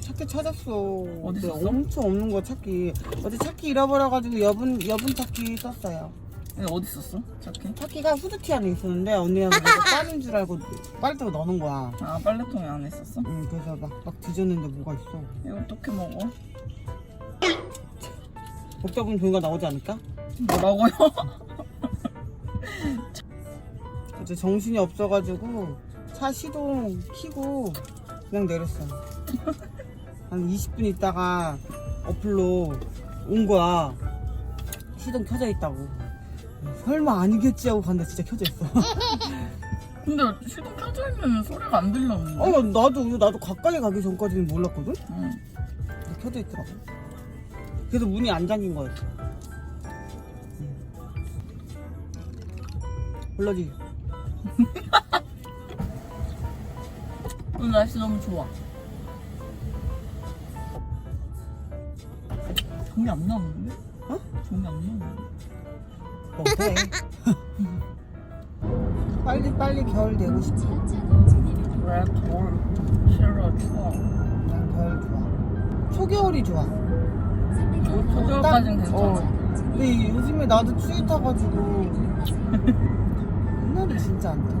찾기 찾았어. 어디 근데 있었어? 엄청 없는 거 찾기. 어제 찾기 잃어버려가지고 여분 여분 찾기 썼어요. 이거 어디 있었어? 착해? 찾기가 후드티 안에 있었는데 언니가 그거 빠는 줄 알고 빨대로 넣는 거야. 아 빨래통에 안에 있었어? 응, 그래서 막, 막 뒤졌는데 뭐가 있어. 이거 어떻게 먹어? 먹다 보면 종이가 나오지 않을까? 뭐라고요? 어제 정신이 없어가지고 차 시동 키고 그냥 내렸어. 한 20분 있다가 어플로 온 거야. 시동 켜져 있다고. 설마 아니겠지 하고 갔는데 진짜 켜져 있어. 근데 시동 켜져 있는 소리가 안 들렸는데. 어, 나도 나도 가까이 가기 전까지는 몰랐거든. 응. 근데 켜져 있더라고. 그래서 문이 안 잠긴 거였어. 응. 몰라지. 오늘 날씨 너무 좋아. 종이 안 나오는데? 어? 종이 안 나오는데? 어, 그래. 빨리 빨리 겨울 되고 싶어. 왜 겨울 싫어 추워. 난 겨울 좋아. 초겨울이 좋아. 초겨울까진 딱, 괜찮아. 어. 근데 요즘에 나도 추위 타가지고 옛날에 진짜 안 탔어.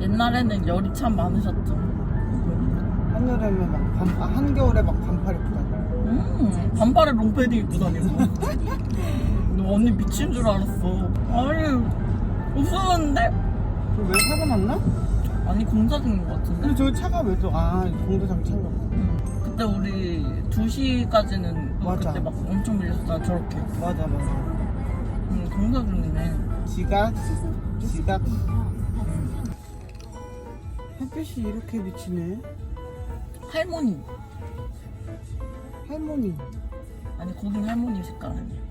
옛날에는 열이 참 많으셨죠. 한여름에 막 반, 아, 한겨울에 막 반팔 입고 다녀. 음, 반팔에 롱패딩 입고 다니고. 너 언니 미친 줄 알았어. 아니, 무서운데? 저왜 사고 났나? 아니, 공사 중인 것 같은데? 근데 저기 차가 왜 또, 아, 공도장 차가. 응. 그때 우리 2시까지는 맞아. 그때 막 엄청 밀렸었잖아, 저렇게. 맞아, 맞아. 응, 공사 중이네. 지각, 지각. 햇빛이 이렇게 비치네. 할머니. 할머니. 아니, 거긴 할머니 색깔 아니야.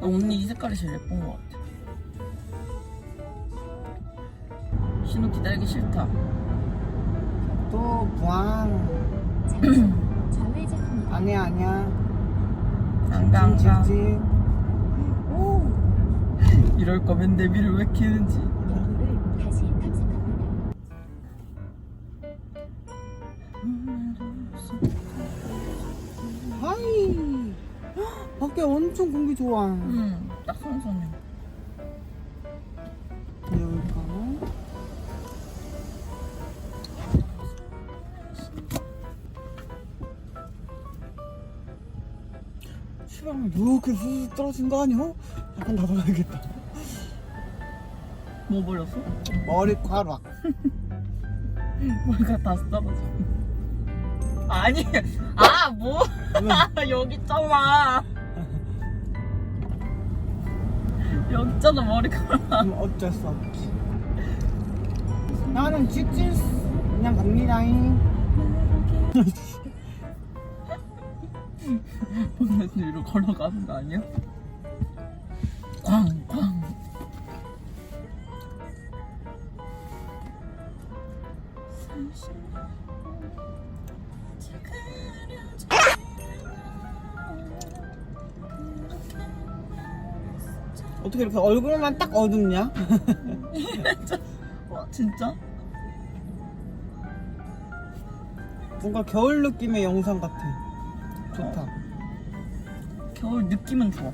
나 언니 이 색깔이 제일 예쁜 것 같아. 신호 기다리기 싫다. 또, 부항. 아니야, 아니야. 안 가, 안 가. 직진. 오. 이럴 거면 내비를 왜 키는지. 밖에 엄청 공기 좋아. 응, 딱 선선해. 여기가. 시간이 이렇게 쑥 떨어진 거 아니야? 약간 나돌아야겠다. 뭐 버렸어? 머리카락. 머리가 다 떨어져. 아니, 아, 뭐. 여기 있잖아. 있잖아, 머리카락. 그럼 어쩔 수 없지. 나는 직진 그냥 갑니다잉. 본넷 위로 걸어가는 거 아니야? 꽝, 어떻게 이렇게 얼굴만 딱 어둡냐? 와, 진짜? 뭔가 겨울 느낌의 영상 같아. 좋다. 겨울 느낌은 좋아.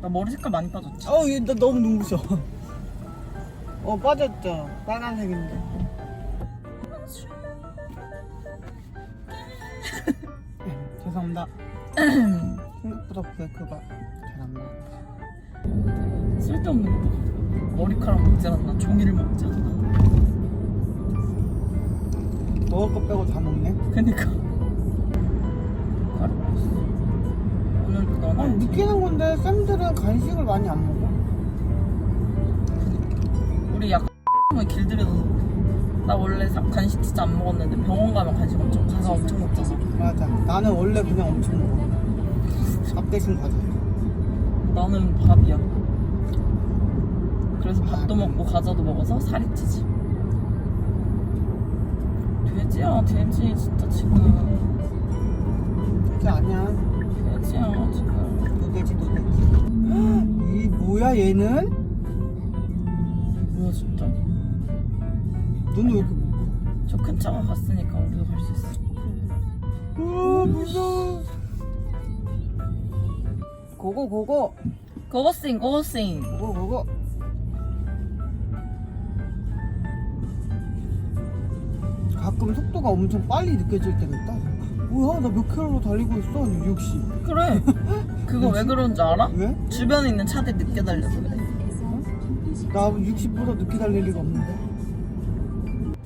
나 머리 색깔 많이 빠졌지? 어, 얘 나 너무 눈부셔. 어, 빠졌죠. 빨간색인데. 죄송합니다. 생각보다 브레이크가 잘안 나와. 쓸데없는 거 봐. 머리카락 먹지 않았나? 종이를 먹지 않았나? 먹을 거 빼고 다 먹네. 그니까. 가루 맛있어. 오늘도 아, 너는 느끼는 건데 쌤들은 간식을 많이 안 먹어. 우리 약간 길들여서 나 원래 사- 간식 진짜 안 먹었는데 병원 가면 간식 엄청 가서 엄청 먹잖아. 맞아. 나는 원래 그냥 엄청 먹어. 밥 대신 과자. 나는 밥이야. 그래서 밥도 먹고 과자도 먹어서 살이 찌지. 돼지야. 돼지 진짜 지금 그게 아니야. 돼지야 지금 노돼지 노돼지. 이 뭐야 얘는? 뭐야 진짜 눈이 왜 이렇게? 저 큰 차가 갔으니까 우리도 갈 수 있어 아 무서워. 고고 고고 고고싱 고고싱 고고 고고. 가끔 속도가 엄청 빨리 느껴질 때가 있다. 뭐야 나 몇 킬로로 달리고 있어? 60. 그래 그거 왜 그런지 알아? 왜? 주변에 있는 차들 늦게 달려서 그래 나 60보다 늦게 달릴 리가 없는데.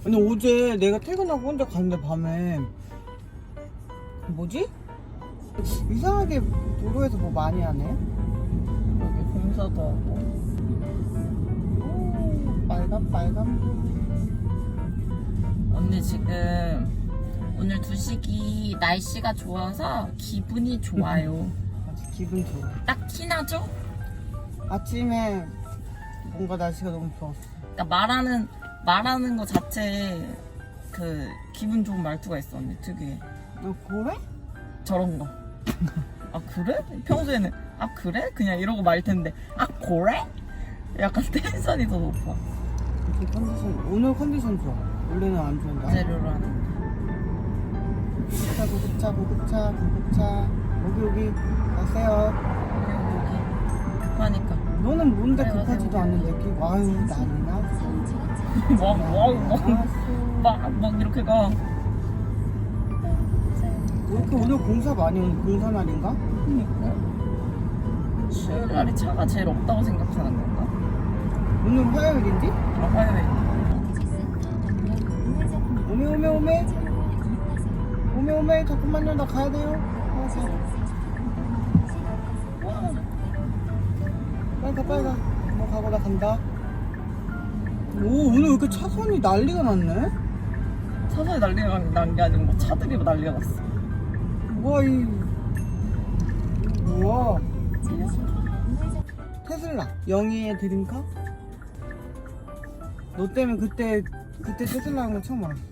아니 어제 내가 퇴근하고 혼자 갔는데 밤에 뭐지? 이상하게 도로에서 뭐 많이 하네. 여기 공사도 하고 오, 빨간 빨간. 언니 지금 오늘 두식이 날씨가 좋아서 기분이 좋아요 아주 기분 좋아. 딱 티나죠? 아침에 뭔가 날씨가 너무 좋았어. 그러니까 말하는 말하는 거 자체에 그 기분 좋은 말투가 있어 언니 특유의 너 그래? 저런 거. 아 그래? 평소에는 아 그래? 그냥 이러고 말 텐데 아 그래? 약간 텐션이 더 높아. 이렇게 컨디션 오늘 컨디션 좋아. 원래는 안 좋은데. 재료로 하는. 구급차 구급차 구급차 구급차 여기 여기 가세요. 여기 급하니까. 너는 뭔데 그래, 급하지도 맞아요. 않은데 그 와유 난리 났어. 막막막막 이렇게 가. 왜 이렇게 오늘 공사 많이 공사 날인가? 그러니까. 수요일 날이 차가 제일 없다고 생각하는 건가? 오늘 화요일인지? 아 화요일. 오메 오메 오메 오메 오메 잠깐만요 나 가야 돼요 아, 가. 빨리 가 빨리 가뭐 가고 나 간다 오 오늘 왜 이렇게 차선이 난리가 났네 차선이 난리가 난 게 아니고 막 차들이 난리가 났어. 뭐야 이 뭐야 테슬라 영희의 드림카? 너 때문에 그때 그때 테슬라 한거 처음 알았어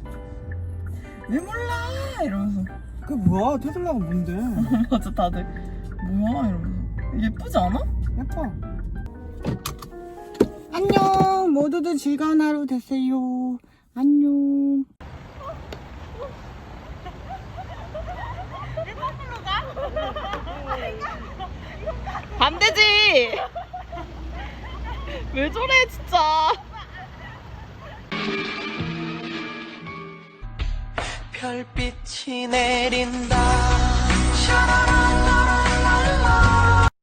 왜 몰라 이러면서. 그게 뭐야 테슬라가 뭔데 맞아 다들 뭐야 이러면서. 예쁘지 않아? 예뻐. 안녕. 모두들 즐거운 하루 되세요. 안녕. 안 되지. 왜 저래 진짜. 별빛이 내린다.